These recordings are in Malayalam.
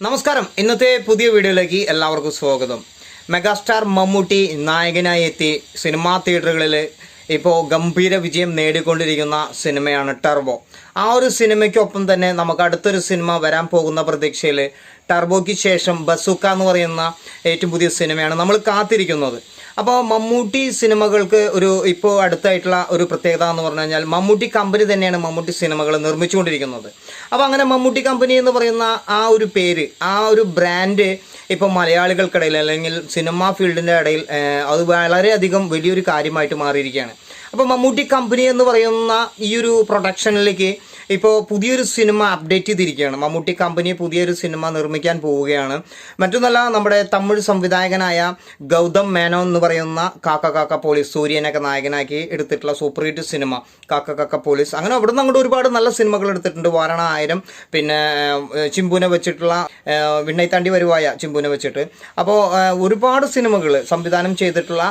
നമസ്കാരം. ഇന്നത്തെ പുതിയ വീഡിയോയിലേക്ക് എല്ലാവർക്കും സ്വാഗതം. മെഗാസ്റ്റാർ മമ്മൂട്ടി നായകനായി എത്തി സിനിമാ തിയേറ്ററുകളിൽ ഇപ്പോൾ ഗംഭീര വിജയം നേടിക്കൊണ്ടിരിക്കുന്ന സിനിമയാണ് ടർബോ ആ ഒരു സിനിമയ്ക്കൊപ്പം തന്നെ നമുക്ക് അടുത്തൊരു സിനിമ വരാൻ പോകുന്ന പ്രതീക്ഷയിൽ ടർബോയ്ക്ക് ശേഷം ബസുക്ക എന്ന് പറയുന്ന ഏറ്റവും പുതിയ സിനിമയാണ് നമ്മൾ കാത്തിരിക്കുന്നത്. അപ്പോൾ മമ്മൂട്ടി സിനിമകൾക്ക് ഒരു ഇപ്പോൾ അടുത്തായിട്ടുള്ള ഒരു പ്രത്യേകത എന്ന് പറഞ്ഞു കഴിഞ്ഞാൽ മമ്മൂട്ടി കമ്പനി തന്നെയാണ് മമ്മൂട്ടി സിനിമകൾ നിർമ്മിച്ചുകൊണ്ടിരിക്കുന്നത്. അപ്പോൾ അങ്ങനെ മമ്മൂട്ടി കമ്പനി എന്ന് പറയുന്ന ആ ഒരു പേര് ആ ഒരു ബ്രാൻഡ് ഇപ്പോൾ മലയാളികൾക്കിടയിൽ അല്ലെങ്കിൽ സിനിമാ ഫീൽഡിന്റെ ഇടയിൽ അത് വളരെയധികം വലിയൊരു കാര്യമായിട്ട് മാറിയിരിക്കുകയാണ്. അപ്പോൾ മമ്മൂട്ടി കമ്പനി എന്ന് പറയുന്ന ഈ ഒരു പ്രൊഡക്ഷനിലേക്ക് ഇപ്പോൾ പുതിയൊരു സിനിമ അപ്ഡേറ്റ് ചെയ്തിരിക്കുകയാണ്. മമ്മൂട്ടി കമ്പനി പുതിയൊരു സിനിമ നിർമ്മിക്കാൻ പോവുകയാണ്. മറ്റൊന്നല്ല നമ്മുടെ തമിഴ് സംവിധായകനായ ഗൗതം മേനോ എന്ന് പറയുന്ന കാക്ക കാക്ക പോലീസ് സൂര്യനൊക്കെ നായകനാക്കി എടുത്തിട്ടുള്ള സൂപ്പർ ഹിറ്റ് സിനിമ കാക്ക കാക്ക പോലീസ്. അങ്ങനെ അവിടെ നിന്ന് അങ്ങോട്ട് ഒരുപാട് നല്ല സിനിമകൾ എടുത്തിട്ടുണ്ട്. വാരണ ആയിരം പിന്നെ ചിമ്പുനെ വെച്ചിട്ടുള്ള വിണ്ണൈത്താണ്ടി വരുവായ ചിമ്പുനെ വെച്ചിട്ട്. അപ്പോൾ ഒരുപാട് സിനിമകൾ സംവിധാനം ചെയ്തിട്ടുള്ള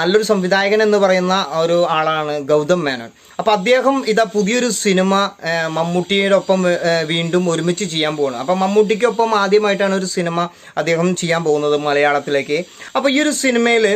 നല്ലൊരു സംവിധായകൻ എന്ന് പറയുന്ന ഒരു ആളാണ് ഗൗതം മേനോൻ. അപ്പോൾ അദ്ദേഹം ഇതാ പുതിയൊരു സിനിമ മമ്മൂട്ടിയുടെ ഒപ്പം വീണ്ടും ഒരുമിച്ച് ചെയ്യാൻ പോകുന്നത് അപ്പം മമ്മൂട്ടിക്കൊപ്പം ആദ്യമായിട്ടാണ് ഒരു സിനിമ അദ്ദേഹം ചെയ്യാൻ പോകുന്നത് മലയാളത്തിലേക്ക്. അപ്പോൾ ഈ ഒരു സിനിമയിൽ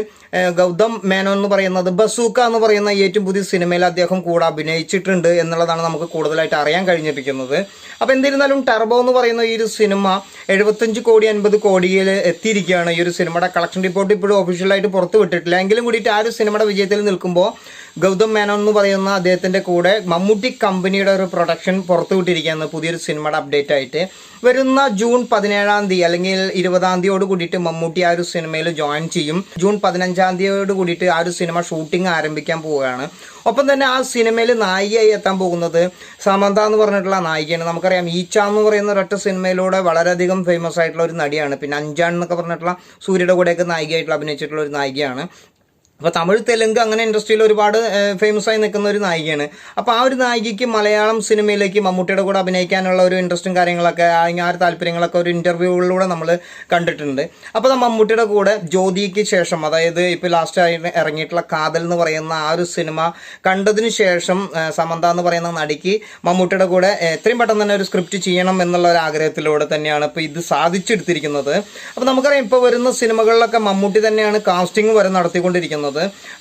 ഗൗതം മേനോൻ എന്ന് പറയുന്നത് ബസൂക്ക എന്ന് പറയുന്ന ഏറ്റവും പുതിയ സിനിമയിൽ അദ്ദേഹം കൂടെ അഭിനയിച്ചിട്ടുണ്ട് എന്നുള്ളതാണ് നമുക്ക് കൂടുതലായിട്ട് അറിയാൻ കഴിഞ്ഞിരിക്കുന്നത്. അപ്പോൾ എന്നിരുന്നാലും ടർബോ എന്ന് പറയുന്ന ഈ ഒരു സിനിമ എഴുപത്തഞ്ച് കോടി അൻപത് കോടിയിൽ എത്തിയിരിക്കുകയാണ്. ഈ ഒരു സിനിമയുടെ കളക്ഷൻ റിപ്പോർട്ട് ഇപ്പോഴും ഒഫീഷ്യലായിട്ട് പുറത്തു വിട്ടിട്ടില്ല. എങ്കിലും കൂടിയിട്ട് ആ ഒരു സിനിമയുടെ വിജയത്തിൽ നിൽക്കുമ്പോൾ ഗൗതം മേനോൻ എന്ന് പറയുന്ന അദ്ദേഹത്തിന്റെ കൂടെ മമ്മൂട്ടി കമ്പനിയുടെ ഒരു പ്രൊഡക്ഷൻ പുറത്തു വിട്ടിരിക്കുകയാണ്. പുതിയൊരു സിനിമയുടെ അപ്ഡേറ്റ് ആയിട്ട്. വരുന്ന ജൂൺ പതിനേഴാം തീയതി അല്ലെങ്കിൽ ഇരുപതാം തീയതിയോട് കൂടിയിട്ട് മമ്മൂട്ടി ആ ഒരു സിനിമയിൽ ജോയിൻ ചെയ്യും. ജൂൺ പതിനഞ്ചാം തീയതിയോട് കൂടിയിട്ട് ആ ഒരു സിനിമ ഷൂട്ടിംഗ് ആരംഭിക്കാൻ പോവുകയാണ്. ഒപ്പം തന്നെ ആ സിനിമയിൽ നായികയായി എത്താൻ പോകുന്നത് സമന്ത എന്ന് പറഞ്ഞിട്ടുള്ള നായികയാണ്. നമുക്കറിയാം ഈച്ച എന്ന് പറയുന്ന ഒരൊറ്റ സിനിമയിലൂടെ വളരെയധികം ഫേമസ് ആയിട്ടുള്ള ഒരു നടിയാണ്. പിന്നെ അഞ്ചാൺ എന്നൊക്കെ പറഞ്ഞിട്ടുള്ള സൂര്യയുടെ കൂടെയൊക്കെ നായികയായിട്ടുള്ള അഭിനയിച്ചിട്ടുള്ള ഒരു നായികയാണ്. അപ്പോൾ തമിഴ് തെലുങ്ക് അങ്ങനെ ഇൻഡസ്ട്രിയിൽ ഒരുപാട് ഫേമസ് ആയി നിൽക്കുന്ന ഒരു നായികയാണ്. അപ്പോൾ ആ ഒരു നായികയ്ക്ക് മലയാളം സിനിമയിലേക്ക് മമ്മൂട്ടിയുടെ കൂടെ അഭിനയിക്കാനുള്ള ഒരു ഇൻട്രസ്റ്റും കാര്യങ്ങളൊക്കെ ആ ഒരു താല്പര്യങ്ങളൊക്കെ ഒരു ഇന്റർവ്യൂകളിലൂടെ നമ്മൾ കണ്ടിട്ടുണ്ട്. അപ്പോൾ മമ്മൂട്ടിയുടെ കൂടെ ജ്യോതിക്ക് ശേഷം അതായത് ഇപ്പോൾ ലാസ്റ്റ് ആയി ഇറങ്ങിയിട്ടുള്ള കാതൽ എന്ന് പറയുന്ന ആ ഒരു സിനിമ കണ്ടതിന് ശേഷം സമന്ത എന്ന് പറയുന്ന നടിക്ക് മമ്മൂട്ടിയുടെ കൂടെ എത്രയും പെട്ടെന്ന് തന്നെ ഒരു സ്ക്രിപ്റ്റ് ചെയ്യണം എന്നുള്ള ഒരു ആഗ്രഹത്തിലൂടെ തന്നെയാണ് ഇപ്പോൾ ഇത് സാധിച്ചെടുത്തിരിക്കുന്നത്. അപ്പോൾ നമുക്കറിയാം ഇപ്പോൾ വരുന്ന സിനിമകളിലൊക്കെ മമ്മൂട്ടി തന്നെയാണ് കാസ്റ്റിംഗ് വരെ നടത്തിക്കൊണ്ടിരിക്കുന്നത്.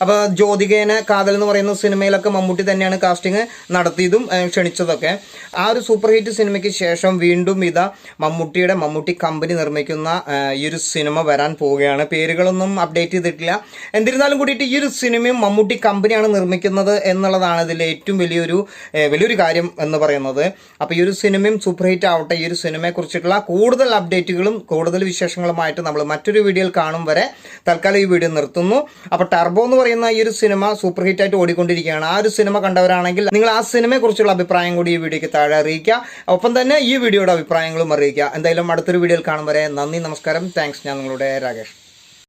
അപ്പോൾ ജ്യോതികേന കാതൽ എന്ന് പറയുന്ന സിനിമയിലൊക്കെ മമ്മൂട്ടി തന്നെയാണ് കാസ്റ്റിംഗ് നടത്തിയതും ക്ഷണിച്ചതൊക്കെ. ആ ഒരു സൂപ്പർ ഹിറ്റ് സിനിമയ്ക്ക് ശേഷം വീണ്ടും ഇതാ മമ്മൂട്ടിയുടെ മമ്മൂട്ടി കമ്പനി നിർമ്മിക്കുന്ന ഈ ഒരു സിനിമ വരാൻ പോവുകയാണ്. പേരുകളൊന്നും അപ്ഡേറ്റ് ചെയ്തിട്ടില്ല. എന്നിരുന്നാലും കൂടിയിട്ട് ഈ ഒരു സിനിമയും മമ്മൂട്ടി കമ്പനിയാണ് നിർമ്മിക്കുന്നത് എന്നുള്ളതാണ് ഇതിലെ ഏറ്റവും വലിയൊരു വലിയൊരു കാര്യം എന്ന് പറയുന്നത്. അപ്പോൾ ഈ ഒരു സിനിമയും സൂപ്പർ ഹിറ്റ് ആവട്ടെ ഈ ഒരു സിനിമയെക്കുറിച്ചിട്ടുള്ള കൂടുതൽ അപ്ഡേറ്റുകളും കൂടുതൽ വിശേഷങ്ങളുമായിട്ട് നമ്മൾ മറ്റൊരു വീഡിയോയിൽ കാണും വരെ. തൽക്കാലം ഈ വീഡിയോ നിർത്തുന്നു. അപ്പോൾ ടർബോ എന്ന് പറയുന്ന ഈ ഒരു സിനിമ സൂപ്പർ ഹിറ്റ് ആയിട്ട് ഓടിക്കൊണ്ടിരിക്കുകയാണ്. ആ ഒരു സിനിമ കണ്ടവരാണെങ്കിൽ നിങ്ങൾ ആ സിനിമയെക്കുറിച്ചുള്ള അഭിപ്രായം കൂടി ഈ വീഡിയോയ്ക്ക് താഴെ അറിയിക്കുക. ഒപ്പം തന്നെ ഈ വീഡിയോയുടെ അഭിപ്രായങ്ങളും അറിയിക്കുക. എന്തായാലും അടുത്തൊരു വീഡിയോയിൽ കാണും വരെ നന്ദി നമസ്കാരം. താങ്ക്സ് ഞാൻ നിങ്ങളുടെ രാകേഷ്.